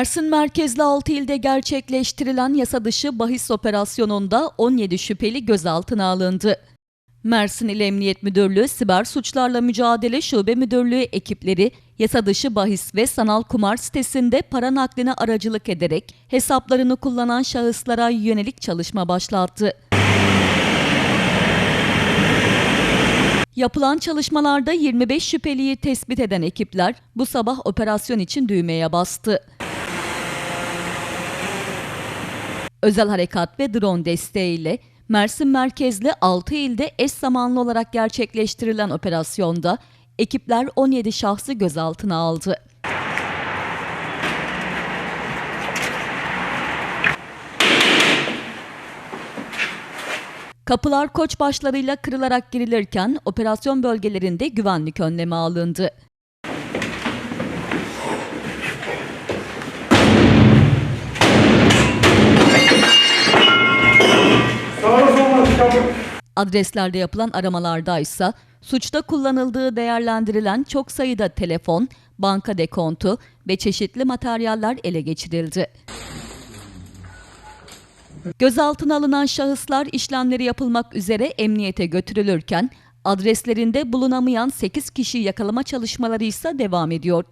Mersin merkezli 6 ilde gerçekleştirilen yasa dışı bahis operasyonunda 17 şüpheli gözaltına alındı. Mersin İl Emniyet Müdürlüğü Siber Suçlarla Mücadele Şube Müdürlüğü ekipleri yasa dışı bahis ve sanal kumar sitesinde para nakline aracılık ederek hesaplarını kullanan şahıslara yönelik çalışma başlattı. Yapılan çalışmalarda 25 şüpheliyi tespit eden ekipler bu sabah operasyon için düğmeye bastı. Özel harekat ve drone desteğiyle Mersin merkezli 6 ilde eş zamanlı olarak gerçekleştirilen operasyonda ekipler 17 şahsı gözaltına aldı. Kapılar koç başlarıyla kırılarak girilirken operasyon bölgelerinde güvenlik önlemi alındı. Adreslerde yapılan aramalarda ise suçta kullanıldığı değerlendirilen çok sayıda telefon, banka dekontu ve çeşitli materyaller ele geçirildi. Gözaltına alınan şahıslar işlemleri yapılmak üzere emniyete götürülürken adreslerinde bulunamayan 8 kişi yakalama çalışmaları ise devam ediyor.